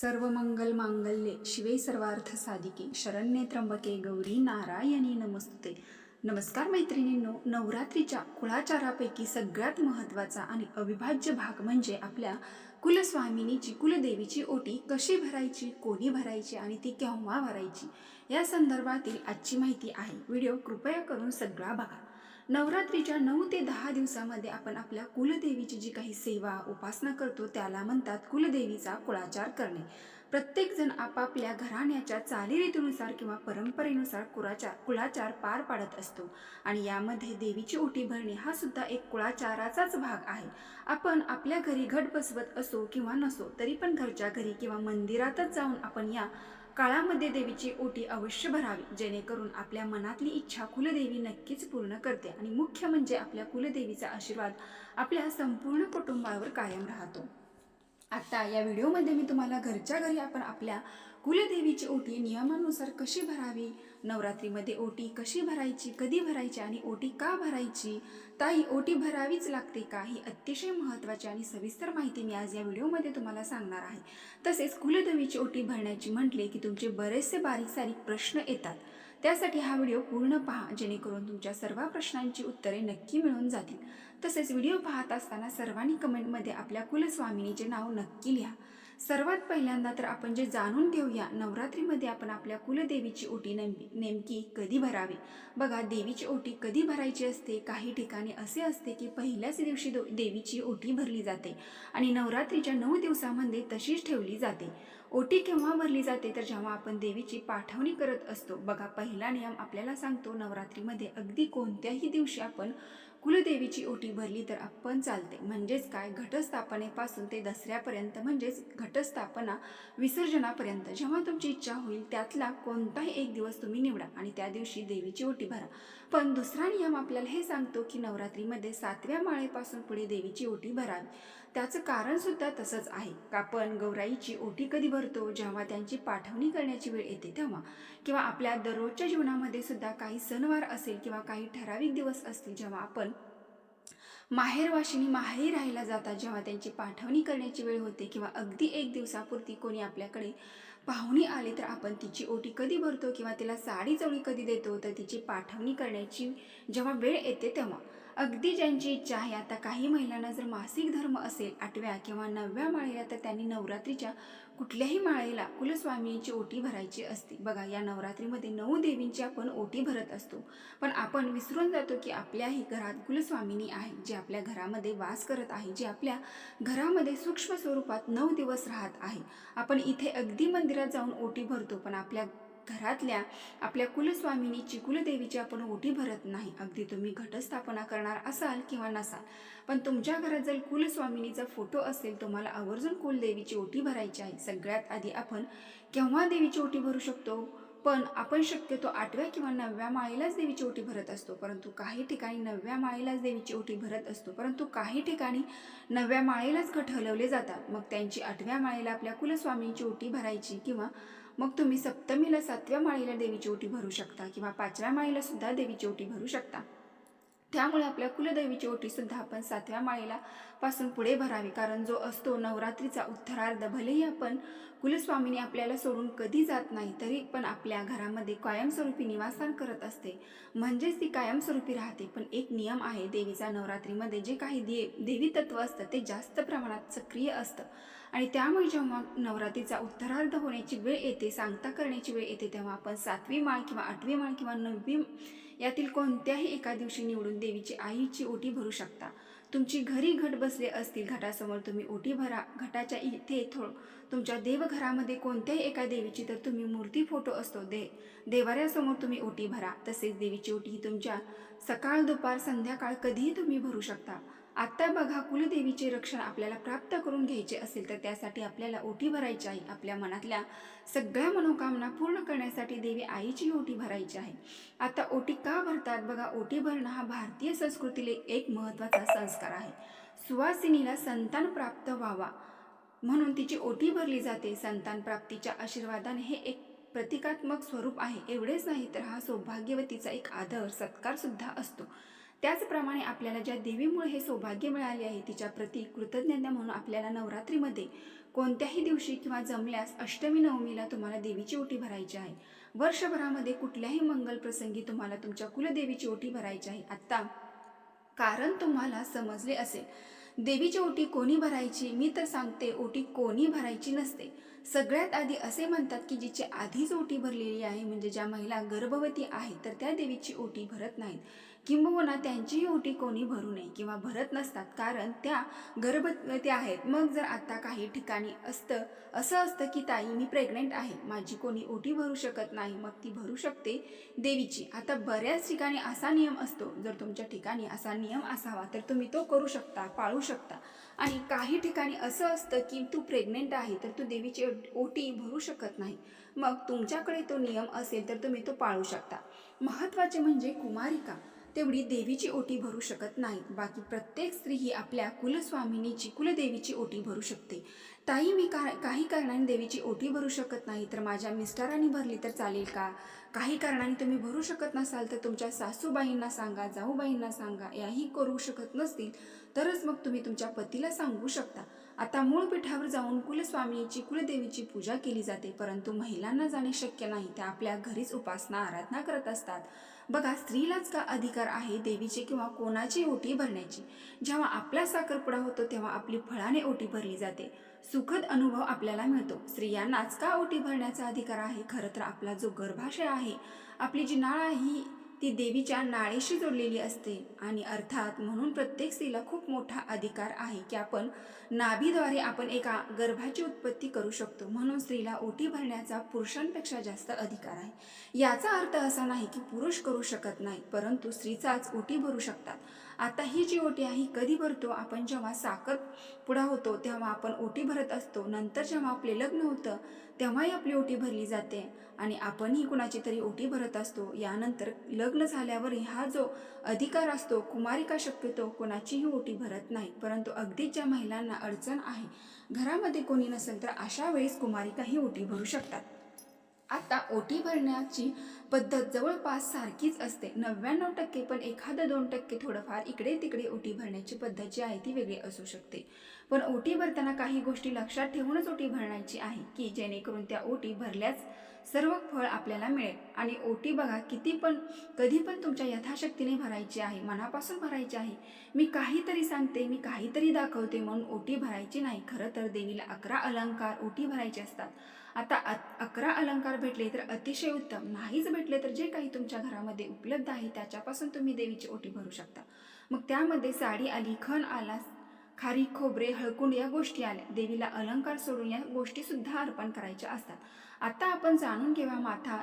सर्व मंगल मांगल्ये शिवे सर्वार्थ साधिके शरण्ये त्र्यंबके गौरी नारायणी नमस्तुते. नमस्कार मैत्रिणींनो नवरात्रीच्या कुळाचारापैकी सगळ्यात महत्त्वाचा आणि अविभाज्य भाग म्हणजे आपल्या कुलस्वामिनीची कुलदेवीची ओटी कशी भरायची कोणी भरायची आणि ती केव्हा भरायची या संदर्भातील आजची माहिती आहे. व्हिडिओ कृपया करून सगळा बघा. नवरात्रीच्या नऊ ते दहा दिवसामध्ये आपण आपल्या कुलदेवीची जी काही सेवा उपासना करतो त्याला म्हणतात कुलदेवीचा कुळाचार करणे. प्रत्येकजण आपापल्या घराण्याच्या चालीरीतीनुसार किंवा परंपरेनुसार कुळाचार कुळाचार पार पाडत असतो. आणि यामध्ये देवीची ओटी भरणे हा सुद्धा एक कुळाचाराचाच भाग आहे. आपण आपल्या घरी घट बसवत असो किंवा नसो तरी पण घरच्या घरी किंवा मंदिरातच जाऊन आपण या काळामध्ये देवीची ओटी अवश्य भरावी जेणेकरून आपल्या मनातली इच्छा कुलदेवी नक्कीच पूर्ण करते आणि मुख्य म्हणजे आपल्या कुलदेवीचा आशीर्वाद आपल्या संपूर्ण कुटुंबावर कायम राहतो. आता या व्हिडिओमध्ये मी तुम्हाला घरच्या घरी आपण आपल्या कुलदेवीची ओटी नियमानुसार कशी भरावी? नवरात्रीमध्ये ओटी कशी भरायची? कधी भरायची? आणि ओटी का भरायची? ताई ओटी भरावीच लागते का? ही अतिशय महत्त्वाची आणि सविस्तर माहिती मी आज या व्हिडिओमध्ये तुम्हाला सांगणार आहे. तसेच कुलदेवीची ओटी भरण्याची म्हटले की तुमचे बरेचसे बारीक सारीक प्रश्न येतात. त्यासाठी हा व्हिडिओ पूर्ण पहा जेणेकरून तुमच्या सर्व प्रश्नांची उत्तरे नक्की मिळून जातील. तसेच व्हिडिओ पाहत असताना सर्वांनी कमेंटमध्ये आपल्या कुलस्वामिनीचे नाव नक्की लिहा. सर्वात पहिल्यांदा तर आपण जे जाणून घेऊया नवरात्रीमध्ये आपण आपल्या कुलदेवीची ओटी नेमकी नेमकी कधी भरावी? बघा देवीची ओटी कधी भरायची असते? काही ठिकाणी असे असते की पहिल्याच दिवशी दो देवीची ओटी भरली जाते आणि नवरात्रीच्या नऊ दिवसामध्ये तशीच ठेवली जाते. ओटी केव्हा भरली जाते? तर जेव्हा आपण देवीची पाठवणी करत असतो. बघा पहिला नियम आपल्याला सांगतो नवरात्रीमध्ये अगदी कोणत्याही दिवशी आपण कुलदेवीची ओटी भरली तर आपण चालते. म्हणजेच काय? घटस्थापनेपासून ते दसऱ्यापर्यंत म्हणजेच घटस्थापना विसर्जनापर्यंत. जेव्हा तुमची इच्छा होईल त्यातला कोणताही एक दिवस तुम्ही निवडा आणि त्या दिवशी देवीची ओटी भरा. पण दुसरा नियम आपल्याला हे सांगतो की नवरात्रीमध्ये सातव्या माळेपासून पुढे देवीची ओटी भरावी. त्याचं कारण सुद्धा तसंच आहे. आपण गौराईची ओटी कधी भरतो जेव्हा त्यांची पाठवणी करण्याची वेळ येते तेव्हा. किंवा आपल्या दररोजच्या जीवनामध्ये सुद्धा काही सणवार असेल किंवा काही ठराविक दिवस असतील जेव्हा आपण माहेरवाशिनी माहेरी राहायला जातात जेव्हा त्यांची पाठवणी करण्याची वेळ होते किंवा अगदी एक दिवसापुरती कोणी आपल्याकडे पाहुणी आली तर आपण तिची ओटी कधी भरतो किंवा तिला साडी चवळी कधी देतो तर तिची पाठवणी करण्याची जेव्हा वेळ येते तेव्हा. अगदी ज्यांची इच्छा आहे आता काही महिलांना जर मासिक धर्म असेल आठव्या किंवा नवव्या माळेला तर त्यांनी नवरात्रीच्या कुठल्याही माळेला कुलस्वामिनीची ओटी भरायची असते. बघा या नवरात्रीमध्ये नऊ देवींची आपण ओटी भरत असतो. पण आपण विसरून जातो की आपल्याही घरात कुलस्वामिनी आहे जे आपल्या घरामध्ये वास करत आहे जे आपल्या घरामध्ये सूक्ष्म स्वरूपात नऊ दिवस राहत आहे. आपण इथे अगदी मंदिरात जाऊन ओटी भरतो पण आपल्या घरातल्या आपल्या कुलस्वामिनीची कुलदेवीची आपण ओटी भरत नाही अगदी तुम्ही घटस्थापना करणार असाल किंवा नसाल पण तुमच्या घरात जर कुलस्वामिनीचा फोटो असेल तुम्हाला आवर्जून कुलदेवीची ओटी भरायची आहे. सगळ्यात आधी आपण केव्हा देवीची ओटी भरू शकतो? पण आपण शक्यतो आठव्या किंवा नवव्या माळीलाच देवीची ओटी भरत असतो. परंतु काही ठिकाणी नवव्या माळीलाच देवीची ओटी भरत असतो. परंतु काही ठिकाणी नवव्या माळेलाच घट हलवले जातात. मग त्यांची आठव्या माळेला आपल्या कुलस्वामींची ओटी भरायची किंवा मग तुम्ही सप्तमीला सातव्या माळीला देवीची ओटी भरू शकता किंवा पाचव्या माळीला सुद्धा देवीची ओटी भरू शकता. त्यामुळे आपल्या कुलदेवीची ओटी सुद्धा आपण सातव्या माळेला पासून पुढे भरावी. कारण जो असतो नवरात्रीचा उत्तरार्ध भलेही आपण कुलस्वामीने आपल्याला सोडून कधी जात नाही तरी पण आपल्या घरामध्ये कायमस्वरूपी निवासस्थान करत असते. म्हणजेच ती कायमस्वरूपी राहते. पण एक नियम आहे देवीचा नवरात्रीमध्ये जे काही दे देवी तत्व असतं ते जास्त प्रमाणात सक्रिय असतं. आणि त्यामुळे जेव्हा नवरात्रीचा उत्तरार्ध होण्याची वेळ येते सांगता करण्याची वेळ येते तेव्हा आपण सातवी माळ किंवा आठवी माळ किंवा नववी यातील कोणत्याही एका दिवशी निवडून देवीची आईची ओटी भरू शकता. तुमची घरी घट बसले असतील घटासमोर तुम्ही ओटी भरा. घटाच्या इथे थो तुमच्या देवघरामध्ये कोणत्याही एका देवीची तर तुम्ही मूर्ती फोटो असतो दे देवाऱ्यासमोर तुम्ही ओटी भरा. तसेच देवीची ओटी ही तुमच्या सकाळ दुपार संध्याकाळ कधीही तुम्ही भरू शकता. आत्ता बघा कुलदेवीचे रक्षण आपल्याला प्राप्त करून घ्यायचे असेल तर त्यासाठी आपल्याला ओटी भरायची आहे. आपल्या मनातल्या सगळ्या मनोकामना पूर्ण करण्यासाठी देवी आईची ओटी भरायची आहे. आता ओटी का भरतात? बघा ओटी भरणं हा भारतीय संस्कृतीले एक महत्त्वाचा संस्कार आहे. सुवासिनीला संतान प्राप्त व्हावा म्हणून तिची ओटी भरली जाते. संतान प्राप्तीच्या आशीर्वादाने हे एक प्रतिकात्मक स्वरूप आहे. एवढेच नाही तर हा सौभाग्यवतीचा एक आदर सत्कारसुद्धा असतो. त्याचप्रमाणे आपल्याला ज्या देवीमुळे हे सौभाग्य मिळाले आहे तिच्या प्रती कृतज्ञता म्हणून आपल्याला नवरात्रीमध्ये कोणत्याही दिवशी किंवा जमल्यास अष्टमी नवमीला तुम्हाला देवीची ओटी भरायची आहे. वर्षभरामध्ये कुठल्याही मंगल प्रसंगी तुम्हाला तुमच्या कुलदेवीची ओटी भरायची आहे. आत्ता कारण तुम्हाला समजले असेल देवीची ओटी कोणी भरायची? मी तर सांगते ओटी कोणी भरायची नसते. सगळ्यात आधी असे म्हणतात की जिची आधीच ओटी भरलेली आहे म्हणजे ज्या महिला गर्भवती आहेत तर त्या देवीची ओटी भरत नाहीत. किंबहुना त्यांचीही ओटी कोणी भरू नये किंवा भरत नसतात कारण त्या गर्भवती आहेत. मग जर आता काही ठिकाणी असतं असं असतं की ताई मी प्रेग्नेंट आहे माझी कोणी ओटी भरू शकत नाही मग ती भरू शकते देवीची. आता बऱ्याच ठिकाणी असा नियम असतो जर तुमच्या ठिकाणी असा नियम असावा तर तुम्ही तो करू शकता पाळू शकता. आणि काही ठिकाणी असं असतं की तू प्रेग्नेंट आहे तर तू देवीची ओटी भरू शकत नाही. मग तुमच्याकडे तो नियम असेल तर तुम्ही तो पाळू शकता. महत्त्वाचे म्हणजे कुमारिका. तेवढी देवीची ओटी भरू शकत नाही. बाकी प्रत्येक स्त्री ही आपल्या कुलस्वामिनीची कुलदेवीची ओटी भरू शकते. ताई मी का काही कारणाने देवीची ओटी भरू शकत नाही तर माझ्या मिस्टरांनी भरली तर चालेल का? काही कारणाने तुम्ही भरू शकत नसाल तर तुमच्या सासूबाईंना सांगा जाऊबाईंना सांगा याही करू शकत नसतील तरच मग तुम्ही तुमच्या पतीला सांगू शकता. आता मूळ पीठावर जाऊन कुलस्वामिनीची कुलदेवीची पूजा केली जाते परंतु महिलांना जाणे शक्य नाही त्या आपल्या घरीच उपासना आराधना करत असतात. बघा स्त्रीलाच का अधिकार आहे देवीची किंवा कोणाची ओटी भरण्याची? जेव्हा आपला साखरपुडा होतो तेव्हा आपली फळाने ओटी भरली जाते. सुखद अनुभव आपल्याला मिळतो. स्त्रियांनाच का ओटी भरण्याचा अधिकार आहे? खरं तर आपला जो गर्भाशय आहे आपली जी नाळ आहे ही ती देवीच्या नाळेशी जोडलेली असते. आणि अर्थात म्हणून प्रत्येक स्त्रीला खूप मोठा अधिकार आहे की आपण नाभीद्वारे आपण एका गर्भाची उत्पत्ती करू शकतो. म्हणून स्त्रीला ओटी भरण्याचा पुरुषांपेक्षा जास्त अधिकार आहे. याचा अर्थ असा नाही की पुरुष करू शकत नाही परंतु स्त्रीचाच ओटी भरू शकतात. आता ही जी ओटी आहे ही कधी भरतो? आपण जेव्हा साखर पुढा होतो तेव्हा आपण ओटी भरत असतो. नंतर जेव्हा आपले लग्न होतं तेव्हाही आपली ओटी भरली जाते. आणि आपणही कुणाची तरी ओटी भरत असतो. यानंतर लग्न झाल्यावर हा जो अधिकार असतो कुमारिका शक्यतो कोणाचीही ओटी भरत नाही. परंतु अगदीच ज्या महिलांना अडचण आहे घरामध्ये कोणी नसेल तर अशा वेळेस कुमारिका ही ओटी भरू शकतात. आता ओटी भरण्याची पद्धत जवळपास सारखीच असते. नव्याण्णव टक्के पण एखादं दोन टक्के थोडंफार इकडे तिकडे ओटी भरण्याची पद्धत जी आहे ती वेगळी असू शकते. पण ओटी भरताना काही गोष्टी लक्षात ठेवूनच ओटी भरण्याची आहे की जेणेकरून त्या ओटी भरल्याच सर्व फळ आपल्याला मिळेल. आणि ओटी बघा किती पण कधी पण तुमच्या यथाशक्तीने भरायची आहे मनापासून भरायची आहे. मी काहीतरी सांगते मी काहीतरी दाखवते म्हणून ओटी भरायची नाही. खरं तर देवीला अकरा अलंकार ओटी भरायचे असतात. आता अकरा अलंकार भेटले तर अतिशय उत्तम. नाहीच भेटले तर जे काही तुमच्या घरामध्ये उपलब्ध आहे त्याच्यापासून तुम्ही देवीची ओटी भरू शकता. मग त्यामध्ये साडी आली खण आला खारी खोबरे हळकुंड या गोष्टी आल्या. देवीला अलंकार सोडून या गोष्टीसुद्धा अर्पण करायच्या असतात. आता आपण जाणून घेऊया माथा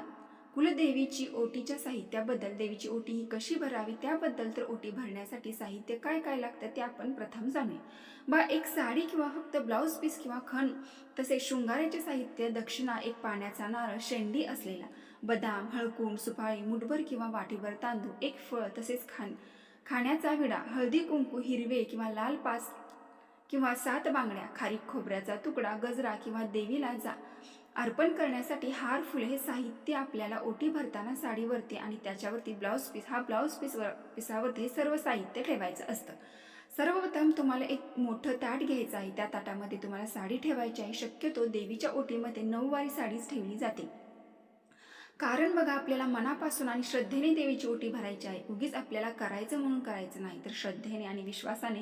कुलदेवीची ओटीच्या साहित्याबद्दल देवीची ओटी ही कशी भरावी त्याबद्दल तर ओटी भरण्यासाठी साहित्य काय काय लागतं ते आपण प्रथम जाणूया. बा एक साडी किंवा फक्त ब्लाऊज पीस किंवा खण तसेच शृंगाराचे साहित्य दक्षिणा एक पाण्याचा नारळ शेंडी असलेला बदाम हळकुंड सुपाळी मुठभर किंवा वाटीभर तांदूळ एक फळ तसेच खाण खाण्याचा विडा हळदी कुंकू हिरवे किंवा लाल पास किंवा सात बांगड्या खारीक खोबऱ्याचा तुकडा गजरा किंवा देवीला जा. अर्पण करण्यासाठी हार फुले हे साहित्य आपल्याला ओटी भरताना साडीवरती आणि त्याच्यावरती ब्लाऊज पीस हा ब्लाऊज पीसवर पिसावरती हे सर्व साहित्य ठेवायचं असतं. सर्वप्रथम तुम्हाला एक मोठं ताट घ्यायचं आहे. त्या ताटामध्ये तुम्हाला साडी ठेवायची आहे. शक्यतो देवीच्या ओटीमध्ये नऊवारी साडीच ठेवली जाते. कारण बघा आपल्याला मनापासून आणि श्रद्धेने देवीची ओटी भरायची आहे. उगीच आपल्याला करायचं म्हणून करायचं नाही. तर श्रद्धेने आणि विश्वासाने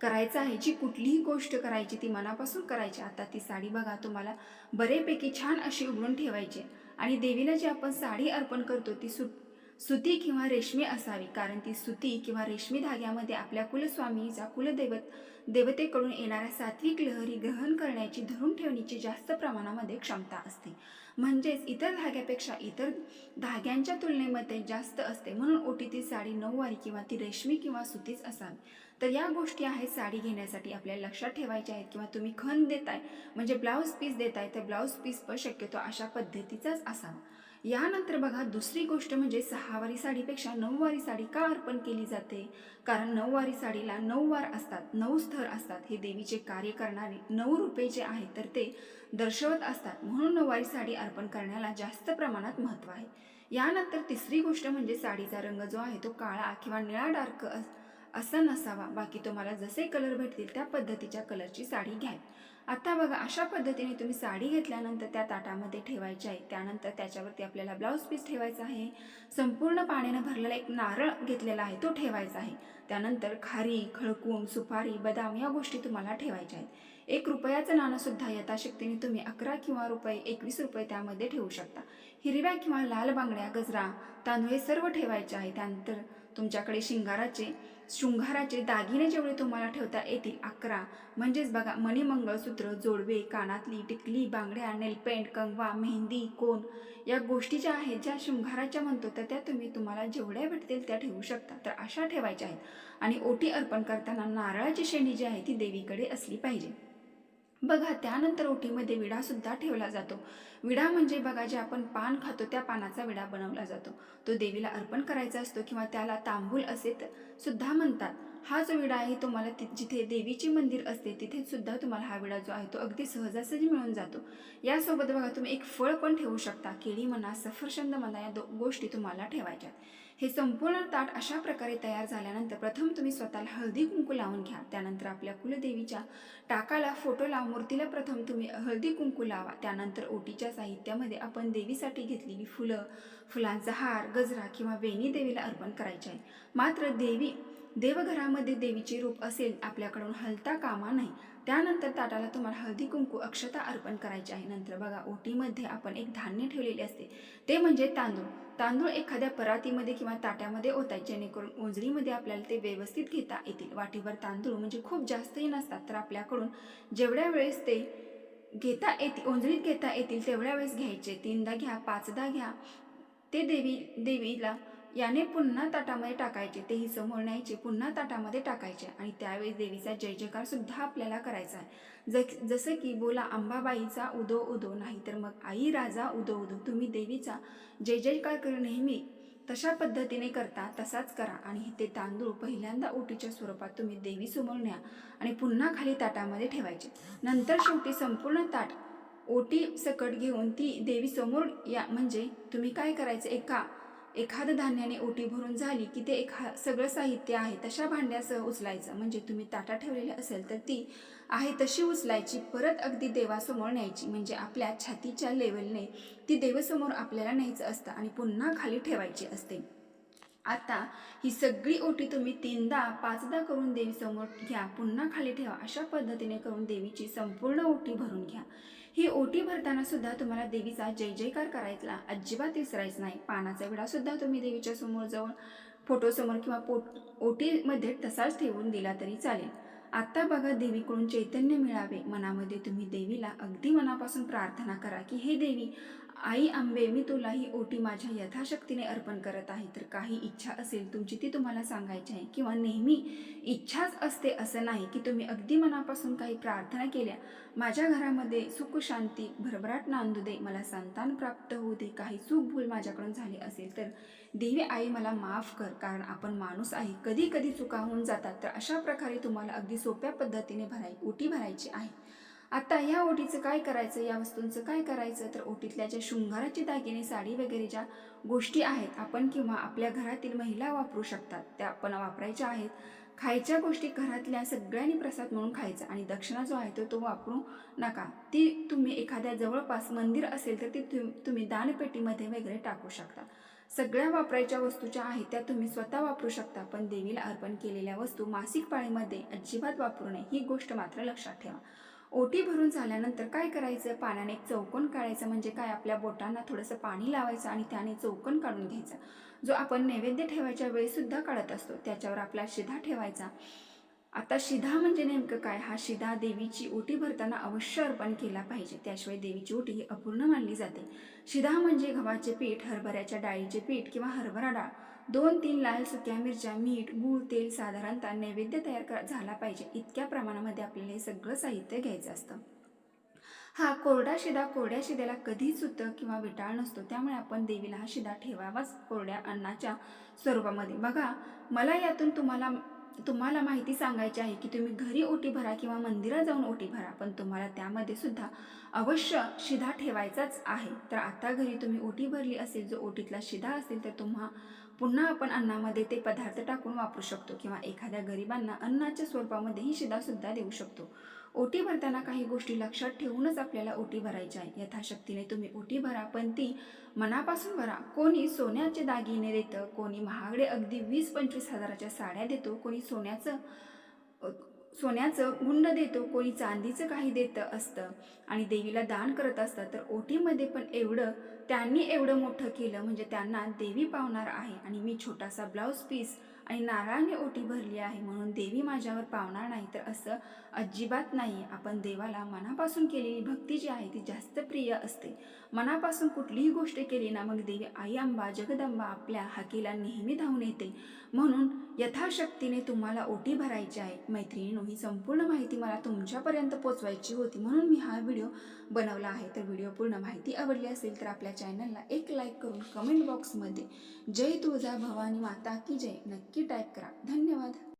करायचं आहे. जी कुठलीही गोष्ट करायची ती मनापासून करायची. आता ती साडी बघा तुम्हाला बरेपैकी छान अशी उघडून ठेवायची आणि देवीला जी आपण साडी अर्पण करतो ती सुट सुती किंवा रेशमी असावी. कारण ती सुती किंवा रेशमी धाग्यामध्ये आपल्या कुलस्वामीचा कुलदैवत देवतेकडून येणाऱ्या सात्विक लहरी ग्रहण करण्याची धरून ठेवण्याची जास्त प्रमाणामध्ये क्षमता असते. म्हणजेच इतर धाग्यापेक्षा इतर धाग्यांच्या तुलनेमध्ये जास्त असते. म्हणून ओटीतील साडी नऊवारी किंवा ती रेशमी किंवा सुतीच असावी. तर या गोष्टी आहेत साडी घेण्यासाठी आपल्याला लक्षात ठेवायच्या आहेत किंवा तुम्ही खण देताय म्हणजे ब्लाऊज पीस देताय तर ब्लाऊज पीस पण शक्यतो अशा पद्धतीचाच असावा. यानंतर बघा दुसरी गोष्ट म्हणजे सहावारी साडीपेक्षा नऊवारी साडी का अर्पण केली जाते? कारण नऊवारी साडीला नऊ वार असतात नऊ स्तर असतात. हे देवीचे कार्य करणारे नऊ रुपये जे आहेत तर ते दर्शवत असतात. म्हणून नऊवारी साडी अर्पण करण्याला जास्त प्रमाणात महत्त्व आहे. यानंतर तिसरी गोष्ट म्हणजे साडीचा रंग जो आहे तो काळा किंवा निळा डार्क अस नसावा. बाकी तुम्हाला जसे कलर भेटतील त्या पद्धतीच्या कलरची साडी घ्या आता बघा अशा पद्धतीने तुम्ही साडी घेतल्यानंतर त्या ताटामध्ये ठेवायची आहे. त्यानंतर त्याच्यावरती आपल्याला ब्लाऊज पीस ठेवायचा आहे. संपूर्ण पाण्यानं भरलेला एक नारळ घेतलेला आहे तो ठेवायचा आहे. त्यानंतर खारी खळकून सुपारी बदाम या गोष्टी तुम्हाला ठेवायच्या आहेत. एक रुपयाचं नाणंसुद्धा यथाशक्तीने तुम्ही अकरा किंवा रुपये एकवीस रुपये त्यामध्ये ठेवू शकता. हिरव्या किंवा लाल बांगड्या गजरा तांदूळ हे सर्व ठेवायचे आहे. त्यानंतर तुमच्याकडे शिंगाराचे शृंगाराचे दागिने जेवढे तुम्हाला ठेवता येतील अकरा. म्हणजेच बघा मणी मंगळसूत्र जोडवे कानातली टिकली बांगड्या नेलपेंट कंगवा मेहंदी कोण या गोष्टी ज्या आहेत ज्या शृंगाराच्या म्हणतो तर त्या तुम्ही तुम्हाला जेवढ्या भेटतील त्या ठेवू शकता. तर अशा ठेवायच्या आहेत. आणि ओटी अर्पण करताना नारळाची शेणी जी आहे ती देवीकडे असली पाहिजे. बघा त्यानंतर ओटीमध्ये विडासुद्धा ठेवला जातो. विडा म्हणजे बघा जे आपण पान खातो त्या पानाचा विडा बनवला जातो. तो देवीला अर्पण करायचा असतो किंवा त्याला तांबूल असे सुद्धा म्हणतात. हा जो विडा आहे तुम्हाला ति जिथे देवीचे मंदिर असते तिथे सुद्धा तुम्हाला हा विडा जो आहे तो अगदी सहजासहजी मिळून जातो. यासोबत बघा तुम्ही एक फळ पण ठेवू शकता. केळी म्हणा सफरचंद म्हणा या दो गोष्टी तुम्हाला ठेवायच्या आहेत. हे संपूर्ण ताट अशा प्रकारे तयार झाल्यानंतर प्रथम तुम्ही स्वतःला हळदी कुंकू लावून घ्या. त्यानंतर आपल्या कुलदेवीच्या टाकाला फोटोला मूर्तीला प्रथम तुम्ही हळदी कुंकू लावा. त्यानंतर ओटीच्या साहित्यामध्ये आपण देवीसाठी घेतलेली फुलं फुलांचा हार गजरा किंवा वेणी देवीला अर्पण करायचे आहे. मात्र देवी देवघरामध्ये देवीचे रूप असेल आपल्याकडून हलता कामा नाही त्यानंतर ताटाला तुम्हाला हळदी कुंकू अक्षता अर्पण करायची आहे. नंतर बघा ओटीमध्ये आपण एक धान्य ठेवलेले असते. ते म्हणजे तांदूळ. तांदूळ एखाद्या परातीमध्ये किंवा ताट्यामध्ये ओताय जेणेकरून ओंजळीमध्ये आपल्याला ते व्यवस्थित घेता येतील. वाटीवर तांदूळ म्हणजे खूप जास्तही नसतात तर आपल्याकडून जेवढ्या वेळेस ते घेता येतील ओंजळीत घेता येतील तेवढ्या वेळेस घ्यायचे. तीनदा घ्या पाचदा घ्या. ते देवी देवीला याने पुन्हा ताटामध्ये टाकायचे. तेही समोर न्यायचे पुन्हा ताटामध्ये टाकायचे आणि त्यावेळेस देवीचा जय जयकार सुद्धा आपल्याला करायचा आहे. ज जसं की बोला अंबाबाईचा उदो उदो नाही तर मग आई राजा उदो उदो. तुम्ही देवीचा जय जयकार कर नेहमी. तशा पद्धतीने करता तसाच करा. आणि ते तांदूळ पहिल्यांदा ओटीच्या स्वरूपात तुम्ही देवीसमोर न्या आणि पुन्हा खाली ताटामध्ये ठेवायचे. नंतर शेवटी संपूर्ण ताट ओटी सकट घेऊन ती देवीसमोर या म्हणजे तुम्ही काय करायचं? एका एखादं धान्याने ओटी भरून झाली की ते एखा सगळं साहित्य आहे तशा भांड्यासह उचलायचं. म्हणजे तुम्ही ताटा ठेवलेली असेल तर ती आहे तशी उचलायची परत अगदी देवासमोर न्यायची. म्हणजे आपल्या छातीच्या लेवलने ती देवासमोर आपल्याला न्यायचं असतं आणि पुन्हा खाली ठेवायची असते. आता ही सगळी ओटी तुम्ही तीनदा पाचदा करून देवीसमोर घ्या पुन्हा खाली ठेवा. अशा पद्धतीने करून देवीची संपूर्ण ओटी भरून घ्या. ही ओटी भरताना सुद्धा तुम्हाला देवीचा जय जयकार करायचा अजिबात विसरायचं नाही. पानाचा विडा सुद्धा तुम्ही देवीच्या समोर जाऊन फोटोसमोर किंवा पोट ओटीमध्ये तसाच ठेवून दिला तरी चालेल. आत्ता बघा देवीकडून चैतन्य मिळावे. मनामध्ये तुम्ही देवीला अगदी मनापासून प्रार्थना करा की हे देवी आई आंबे मी तुला ही ओटी माझ्या यथाशक्तीने अर्पण करत आहे. तर काही इच्छा असेल तुमची ती तुम्हाला सांगायची आहे. किंवा नेहमी इच्छाच असते असं नाही की तुम्ही अगदी मनापासून काही प्रार्थना केल्या. माझ्या घरामध्ये सुख शांती भरभराट नांदू दे. मला संतान प्राप्त होऊ दे. काही चूक भूल माझ्याकडून झाली असेल तर देवी आई मला माफ कर कारण आपण माणूस आहे. कधी कधी चुका होऊन जातात. तर अशा प्रकारे तुम्हाला अगदी सोप्या पद्धतीने भराय ओटी भरायची आहे. आता या ओटीचं काय करायचं? या वस्तूंचं काय करायचं? तर ओटीतल्या ज्या शृंगाराचे दागिने साडी वगैरे ज्या गोष्टी आहेत आपण किंवा आपल्या घरातील महिला वापरू शकतात. त्या आपण वापरायच्या आहेत. खायच्या गोष्टी घरातल्या सगळ्यांनी प्रसाद म्हणून खायचा आणि दक्षिणा जो आहे तो तो वापरू नका. ती तुम्ही एखाद्या जवळपास मंदिर असेल तर ती तुम तुम्ही दानपेटीमध्ये वगैरे टाकू शकता. सगळ्या वापरायच्या वस्तू ज्या आहेत त्या तुम्ही स्वतः वापरू शकता. पण देवीला अर्पण केलेल्या वस्तू मासिक पाळीमध्ये अजिबात वापरू नये ही गोष्ट मात्र लक्षात ठेवा. ओटी भरून झाल्यानंतर काय करायचं? पाण्याने एक चौकोन काढायचं म्हणजे काय? आपल्या बोटांना थोडंसं पाणी लावायचं आणि त्याने चौकोन काढून घ्यायचा. जो आपण नैवेद्य ठेवायच्या वेळीसुद्धा काढत असतो त्याच्यावर आपला शिधा ठेवायचा. आता शिधा म्हणजे नेमकं काय? हा शिधा देवीची ओटी भरताना अवश्य अर्पण केला पाहिजे. त्याशिवाय देवीची ओटी ही अपूर्ण मानली जाते. शिधा म्हणजे गव्हाचे पीठ हरभऱ्याच्या डाळीचे पीठ किंवा हरभरा डाळ. दोन तीन लाल सुक्या मिरच्या मीठ गूळ तेल साधारणतः नैवेद्य तयार कर झाला पाहिजे. इतक्या प्रमाणामध्ये आपल्याला हे सगळं साहित्य घ्यायचं असतं. हा कोरडा शिदा कोरड्या शिद्याला कधीच सुतं किंवा विटाळ नसतो. त्यामुळे आपण देवीला हा शिदा ठेवावाच कोरड्या अन्नाच्या स्वरूपामध्ये. बघा मला यातून तुम्हाला तुम्हाला माहिती सांगायची आहे की तुम्ही घरी ओटी भरा किंवा मंदिरात जाऊन ओटी भरा पण तुम्हाला त्यामध्ये सुद्धा अवश्य शिधा ठेवायचाच आहे. तर आता घरी तुम्ही ओटी भरली असेल जो ओटीतला शिधा असेल तर तुम्हा पुन्हा आपण अन्नामध्ये ते पदार्थ टाकून वापरू शकतो किंवा एखाद्या गरिबांना अन्नाच्या स्वरूपामध्येही शिधासुद्धा देऊ शकतो. ओटी भरताना काही गोष्टी लक्षात ठेवूनच आपल्याला ओटी भरायची आहे यथाशक्तीने तुम्ही ओटी भरा पण ती मनापासून भरा. कोणी सोन्याचे दागिने देतं कोणी महागडे अगदी वीस पंचवीस हजाराच्या साड्या देतो कोणी सोन्याचं सोन्याचं गुंड देतो कोणी चांदीचं काही देतं असतं आणि देवीला दान करत असतं तर ओटीमध्ये पण एवढं त्यांनी एवढं मोठं केलं म्हणजे त्यांना देवी पावणार आहे. आणि मी छोटासा ब्लाऊज पीस आणि नारळाने ओटी भरली आहे म्हणून देवी माझ्यावर पावणार नाही तर असं अजिबात नाही आपण देवाला मनापासून केलेली भक्ती जी आहे ती जास्त प्रिय असते. मनापासून कुठलीही गोष्ट केली ना मग देवी आई अंबा जगदंबा आपल्या हाकेला नेहमी धावून येते. म्हणून यथाशक्तीने तुम्हाला ओटी भरायची आहे. मैत्रिणीनो ही संपूर्ण माहिती मला तुमच्यापर्यंत पोचवायची होती म्हणून मी हा व्हिडिओ बनवला आहे. तर व्हिडिओ पूर्ण माहिती आवडली असेल तर आपल्या चॅनलला एक लाईक करून कमेंट बॉक्समध्ये जय तुळजा भवानी माता की जय. नक्की नक्की टाईप करा. धन्यवाद.